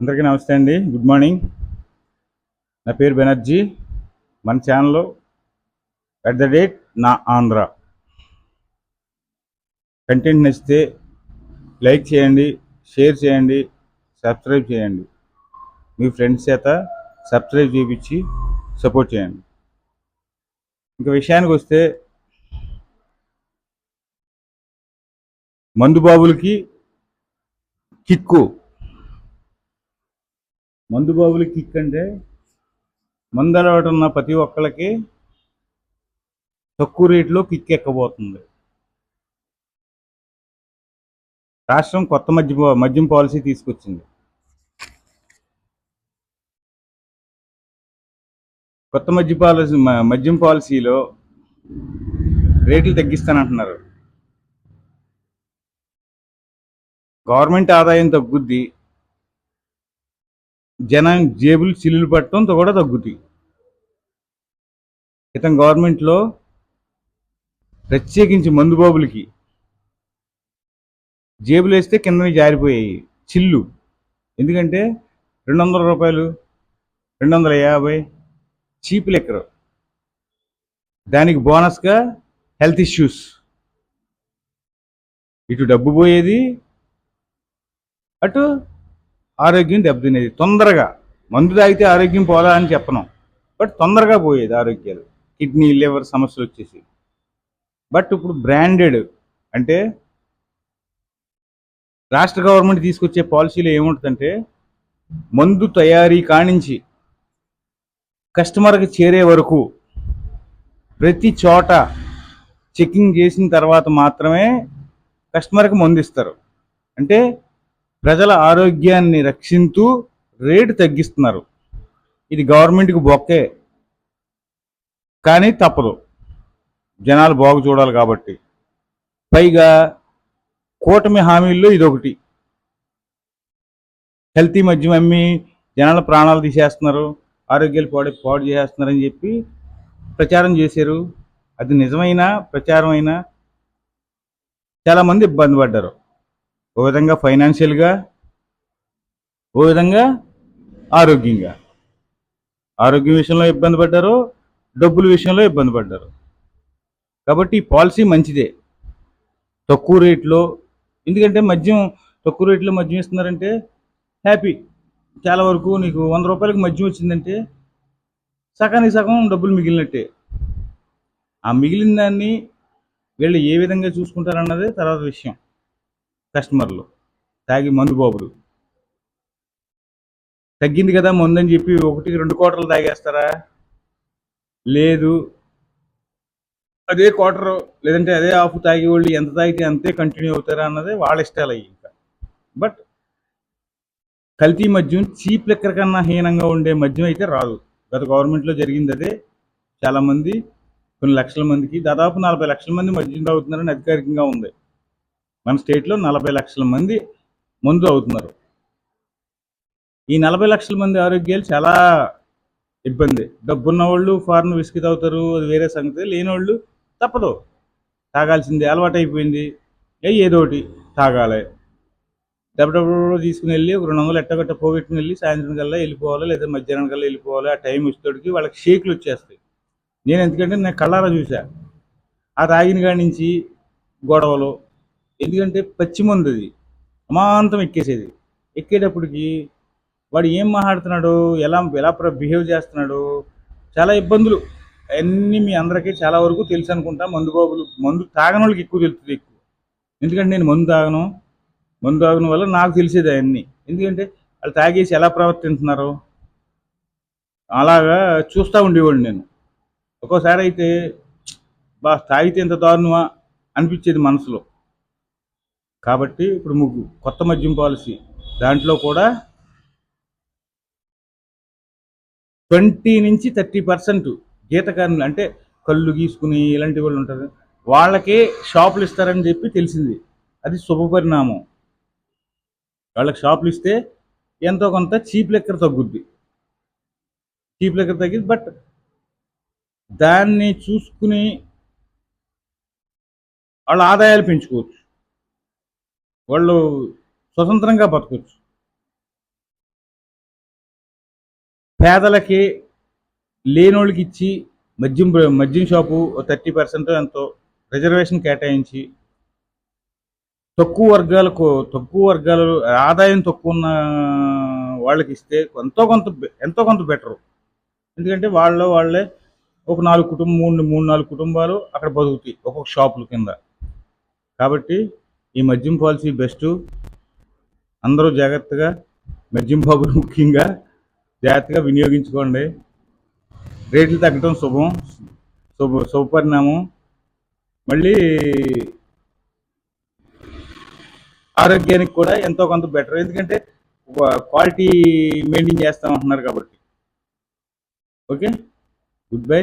అందరికీ నమస్తే అండి. Good morning. నా పేరు బెనర్జీ. మన ఛానల్లో అట్ ద డేట్ నా ఆంధ్ర. కంటెంట్ నచ్చితే లైక్ చేయండి షేర్ చేయండి సబ్స్క్రైబ్ చేయండి. మీ ఫ్రెండ్స్ చేత సబ్స్క్రైబ్ చేయించి సపోర్ట్ చేయండి. ఇంకా విషయానికి వస్తే మందుబాబులకి కిక్కు మందు బాబులు కిక్ అంటే మందు అలవాటు ఉన్న ప్రతి ఒక్కరికి తక్కువ రేట్లో కిక్ ఎక్కబోతుంది. రాష్ట్రం కొత్త మద్య మద్యం పాలసీ తీసుకొచ్చింది. కొత్త మద్య పాలసీ మద్యం పాలసీలో రేట్లు తగ్గిస్తానంటున్నారు. గవర్నమెంట్ ఆదాయం తగ్గుద్ది జనం జేబులు చిల్లులు పట్టడంతో కూడా తగ్గుతాయి. క్రితం గవర్నమెంట్లో ప్రత్యేకించి మందు బాబులకి జేబులు వేస్తే కింద జారిపోయాయి. చిల్లు. ఎందుకంటే రెండు వందల రూపాయలు రెండు వందల యాభై చీప్ లెక్కరు. దానికి బోనస్గా హెల్త్ ఇష్యూస్. ఇటు డబ్బు పోయేది అటు ఆరోగ్యం దెబ్బతినేది. తొందరగా మందు తాగితే ఆరోగ్యం పోదా అని చెప్పను. బట్ తొందరగా పోయేది ఆరోగ్యాలు. కిడ్నీ లివర్ సమస్యలు వచ్చేసి బట్ ఇప్పుడు బ్రాండెడ్ అంటే రాష్ట్ర గవర్నమెంట్ తీసుకొచ్చే పాలసీలో ఏముంటుందంటే మందు తయారీ కానించి కస్టమర్కి చేరే వరకు ప్రతి చోట చెకింగ్ చేసిన తర్వాత మాత్రమే కస్టమర్కి మందు ఇస్తారు. అంటే ప్రజల ఆరోగ్యాన్ని రక్షిస్తూ రేటు తగ్గిస్తున్నారు. ఇది గవర్నమెంట్కి బొక్కే. కానీ తప్పదు. జనాలు బాగు చూడాలి కాబట్టి. పైగా కూటమి హామీల్లో ఇదొకటి. హెల్తీ మద్యం అమ్మి జనాల ప్రాణాలు తీసేస్తున్నారు. ఆరోగ్యాలు పాడు పాడు చేసేస్తున్నారని చెప్పి ప్రచారం చేశారు. అది నిజమైన ప్రచారం అయినా చాలామంది ఇబ్బంది పడ్డారు. ఓ విధంగా ఫైనాన్షియల్గా ఓ విధంగా ఆరోగ్యంగా. ఆరోగ్యం విషయంలో ఇబ్బంది పడ్డారు డబ్బుల విషయంలో ఇబ్బంది పడ్డారు. కాబట్టి ఈ పాలసీ మంచిదే. తక్కువ రేట్లో ఎందుకంటే మద్యం తక్కువ రేట్లో మద్యం ఇస్తున్నారంటే హ్యాపీ. చాలా వరకు నీకు వంద రూపాయలకు మద్యం వచ్చిందంటే సగానికి సగం డబ్బులు మిగిలినట్టే. ఆ మిగిలిన దాన్ని వీళ్ళు ఏ విధంగా చూసుకుంటారన్నదే తర్వాత విషయం. కస్టమర్లు. తాగి మందు బాబులు. తగ్గింది కదా మందు అని చెప్పి ఒకటి రెండు కోటర్లు తాగేస్తారా? లేదు. అదే క్వార్టర్ లేదంటే అదే ఆఫ్ తాగే వాళ్ళు ఎంత తాగితే అంతే కంటిన్యూ అవుతారా అన్నది వాళ్ళ ఇష్టాలు అయ్యి ఇంకా. బట్ కల్తీ మద్యం చీప్ లెక్కర్ కన్నా హీనంగా ఉండే మద్యం అయితే రాదు. గత గవర్నమెంట్లో జరిగింది అదే. చాలామంది కొన్ని లక్షల మందికి దాదాపు నలభై లక్షల మంది మద్యం తాగుతున్నారని అధికారికంగా ఉంది. మన స్టేట్లో నలభై లక్షల మంది మందు అవుతున్నారు ఈ నలభై లక్షల మంది ఆరోగ్యాలు చాలా ఇబ్బంది. డబ్బున్న వాళ్ళు ఫారెన్ విసికి తాగుతారు అది వేరే సంగతి. లేని వాళ్ళు తప్పదు. తాగాల్సింది అలవాటు అయిపోయింది ఏదో ఒకటి తాగాలి. డబ్బు తీసుకుని వెళ్ళి ఒక రెండు వందలు ఎట్టగట్ట పోగొట్టుకుని వెళ్ళి సాయంత్రం కల్లా వెళ్ళిపోవాలి లేదా మధ్యాహ్నం కల్లా వెళ్ళిపోవాలి. ఆ టైం ఇస్తోడికి వాళ్ళకి షేక్లు వచ్చేస్తాయి. నేను ఎందుకంటే నేను కళ్ళారా చూసా ఆ తాగిన కాడి నుంచి గొడవలు ఎందుకంటే పచ్చి మందు అది అమాంతం ఎక్కేసేది. ఎక్కేటప్పటికి వాడు ఏం మాట్లాడుతున్నాడు ఎలా ఎలా బిహేవ్ చేస్తున్నాడు చాలా ఇబ్బందులు. అన్నీ మీ అందరికీ చాలా వరకు తెలుసు అనుకుంటా. మందు బాబులు మందు తాగని వాళ్ళకి ఎక్కువ తెలుస్తుంది ఎక్కువ. ఎందుకంటే నేను మందు తాగను. మందు తాగడం వల్ల నాకు తెలిసేది అవన్నీ. ఎందుకంటే వాళ్ళు తాగేసి ఎలా ప్రవర్తిస్తున్నారు అలాగా చూస్తూ ఉండేవాడిని నేను. ఒక్కోసారి అయితే బా తాగితే ఎంత దారుణమా అనిపించేది మనసులో. కాబట్టి ఇప్పుడు ముగ్గు కొత్త మద్యం పాలసీ. దాంట్లో కూడా ట్వంటీ నుంచి థర్టీ పర్సెంట్ గీతకారులు అంటే కళ్ళు గీసుకుని ఇలాంటి వాళ్ళు ఉంటారు. వాళ్ళకే షాపులు ఇస్తారని చెప్పి తెలిసింది. అది శుభపరిణామం వాళ్ళకి షాపులు ఇస్తే ఎంతో కొంత చీప్ లెక్కర తగ్గుద్ది. చీప్ లెక్కర తగ్గింది బట్ దాన్ని చూసుకుని వాళ్ళ ఆదాయాలు పెంచుకోవచ్చు. వాళ్ళు స్వతంత్రంగా బతకచ్చు. పేదలకి లేనోళ్ళకి ఇచ్చి మద్యం మద్యం షాపు థర్టీ పర్సెంట్ ఎంతో రిజర్వేషన్ కేటాయించి తక్కువ వర్గాలకు తక్కువ వర్గాలు ఆదాయం తక్కువ ఉన్న వాళ్ళకి ఇస్తే ఎంతో కొంత ఎంతో కొంత బెటరు. ఎందుకంటే వాళ్ళ వాళ్ళే ఒక నాలుగు కుటుంబం మూడు మూడు నాలుగు కుటుంబాలు అక్కడ బతుకుతాయి ఒక్కొక్క షాపుల కింద. కాబట్టి ఈ మద్యం పాలసీ బెస్ట్. అందరూ జాగ్రత్తగా మద్యం బాబులు ముఖ్యంగా జాగ్రత్తగా వినియోగించుకోండి. రేట్లు తగ్గడం శుభం. శుభ శుభపరిణామం. మళ్ళీ ఆరోగ్యానికి కూడా ఎంతో కొంత బెటర్. ఎందుకంటే క్వాలిటీ మెయింటైన్ చేస్తామంటున్నారు కాబట్టి. ఓకే? Good bye.